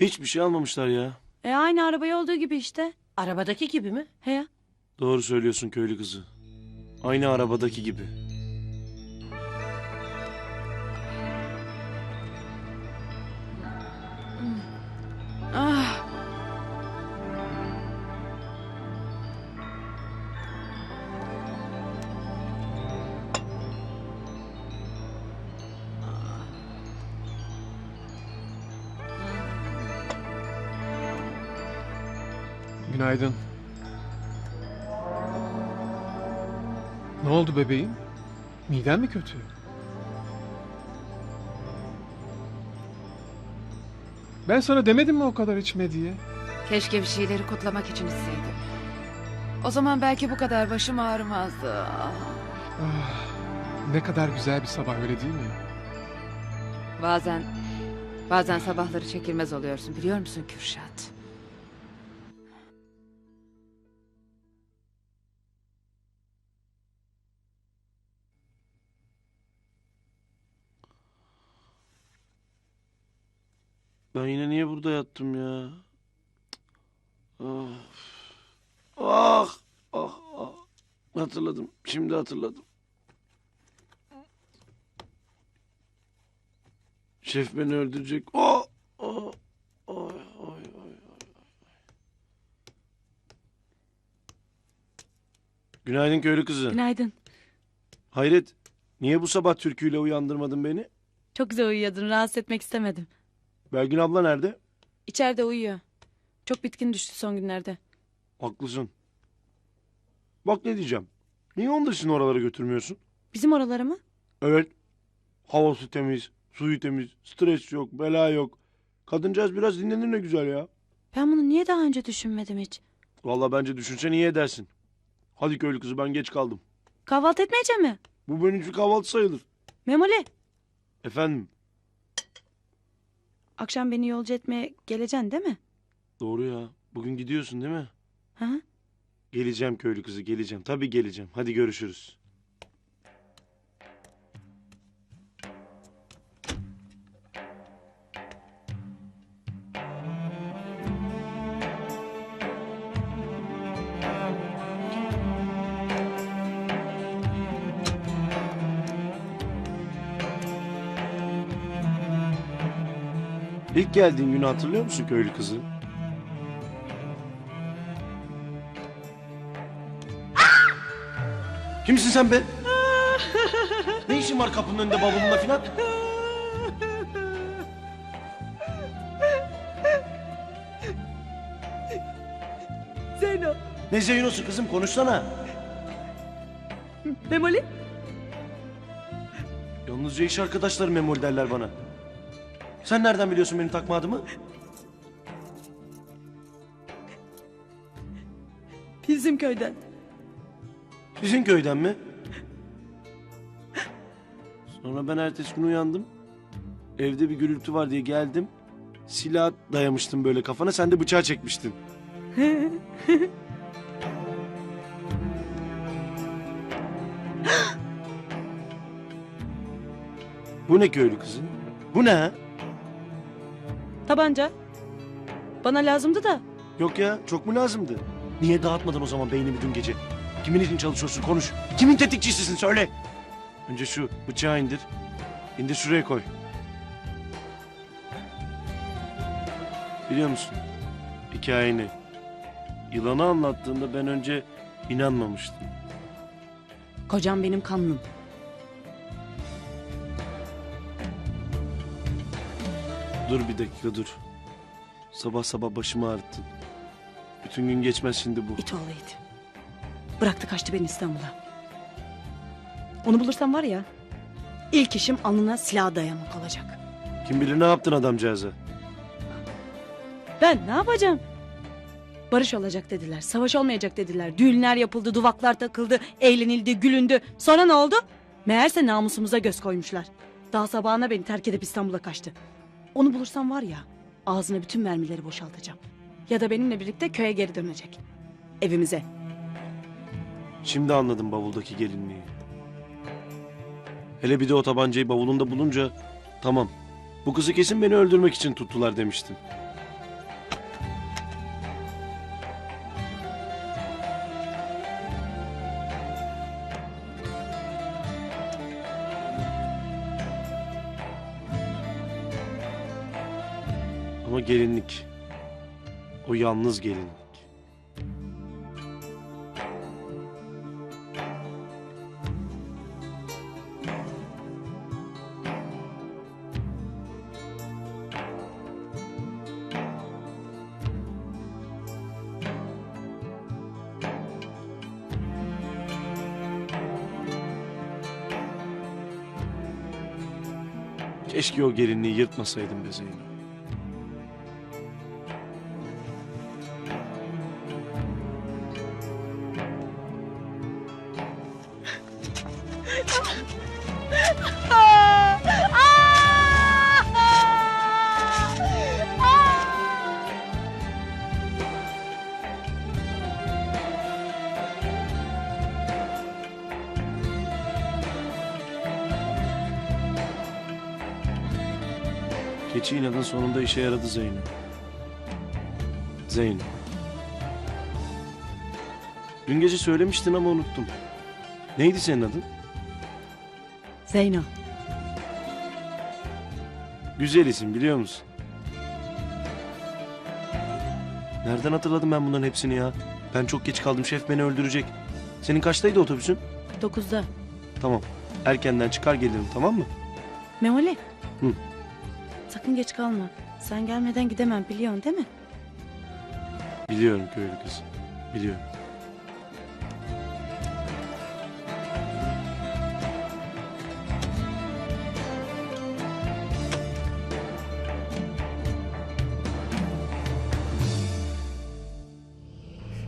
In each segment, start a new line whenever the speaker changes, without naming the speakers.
Hiçbir şey almamışlar ya.
E aynı arabayı olduğu gibi işte.
Arabadaki gibi mi?
He ya.
Doğru söylüyorsun köylü kızı. Aynı arabadaki gibi.
Günaydın. Ne oldu bebeğim? Miden mi kötü? Ben sana demedim mi o kadar içme diye?
Keşke bir şeyleri kutlamak için içseydim. O zaman belki bu kadar başım ağrımazdı. Ah.
Ah, ne kadar güzel bir sabah öyle değil mi?
Bazen, bazen sabahları çekilmez oluyorsun biliyor musun Kürşat?
Ben yine niye burada yattım ya? Ah. Ah. Ah. ah. Hatırladım. Şimdi hatırladım. Şef beni öldürecek. Oh. Oh. Oy, oy, oy. Günaydın köylü kızı.
Günaydın.
Hayret. Niye bu sabah türküyle uyandırmadın beni?
Çok güzel uyuyordun. Rahatsız etmek istemedim.
Belgin abla nerede?
İçeride uyuyor. Çok bitkin düştü son günlerde.
Haklısın. Bak ne diyeceğim. Niye onu da sizin oralara götürmüyorsun?
Bizim oralara mı?
Evet. Havası temiz, suyu temiz, stres yok, bela yok. Kadıncağız biraz dinlenir ne güzel ya.
Ben bunu niye daha önce düşünmedim hiç?
Vallahi bence düşünsen iyi edersin. Hadi köylü kızı ben geç kaldım.
Kahvaltı etmeyecek mi?
Bu benim için kahvaltı sayılır.
Memoli.
Efendim?
Akşam beni yolcu etmeye geleceksin değil mi?
Doğru ya. Bugün gidiyorsun değil mi?
Ha?
Geleceğim köylü kızı geleceğim. Tabii geleceğim. Hadi görüşürüz. İlk geldiğin günü hatırlıyor musun köylü kızı? Kimsin sen be? ne işin var kapının önünde bavulunla filan?
Zeyno.
Ne Zeyno'su kızım konuşsana.
Memoli.
Yalnızca iş arkadaşları memoli derler bana. Sen nereden biliyorsun benim takma adımı?
Bizim köyden.
Sizin köyden mi? Sonra ben ertesi gün uyandım. Evde bir gürültü var diye geldim. Silah dayamıştım böyle kafana. Sen de bıçağı çekmiştin. Bu ne köylü kızı? Bu ne ha?
Tabanca. Bana lazımdı da.
Yok ya çok mu lazımdı? Niye dağıtmadın o zaman beynimi dün gece? Kimin için çalışıyorsun konuş. Kimin tetikçisisin söyle. Önce şu bıçağı indir. İndir şuraya koy. Biliyor musun? Hikayeni. Yılanı anlattığında ben önce inanmamıştım.
Kocam benim kanlım.
Dur bir dakika dur. Sabah sabah başımı ağrıttın. Bütün gün geçmez şimdi bu.
İt oğlu it. Bıraktı kaçtı beni İstanbul'a. Onu bulursam var ya... ...ilk işim alnına silah dayamak olacak.
Kim bilir ne yaptın adamcağıza.
Ben ne yapacağım? Barış olacak dediler, savaş olmayacak dediler. Düğünler yapıldı, duvaklar takıldı, eğlenildi, gülündü. Sonra ne oldu? Meğerse namusumuza göz koymuşlar. Daha sabahına beni terk edip İstanbul'a kaçtı. Onu bulursam var ya, ağzına bütün mermileri boşaltacağım. Ya da benimle birlikte köye geri dönecek. Evimize.
Şimdi anladım bavuldaki gelinliği. Hele bir de o tabancayı bavulunda bulunca tamam. Bu kızı kesin beni öldürmek için tuttular demiştim. Ama gelinlik. O yalnız gelinlik. Keşke o gelinliği yırtmasaydım be Zeynep. Keçi inadın sonunda işe yaradı Zeynep. Zeynep. Dün gece söylemiştin ama unuttum. Neydi senin adın?
Zeyno.
Güzel isim biliyor musun? Nereden hatırladım ben bunların hepsini ya? Ben çok geç kaldım şef beni öldürecek. Senin kaçtaydı otobüsün?
Dokuzda.
Tamam. Erkenden çıkar gelirim tamam mı?
Memoli.
Hı.
Sakın geç kalma. Sen gelmeden gidemem biliyorsun değil mi?
Biliyorum köylü kız. Biliyorum.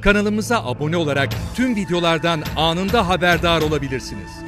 Kanalımıza abone olarak tüm videolardan anında haberdar olabilirsiniz.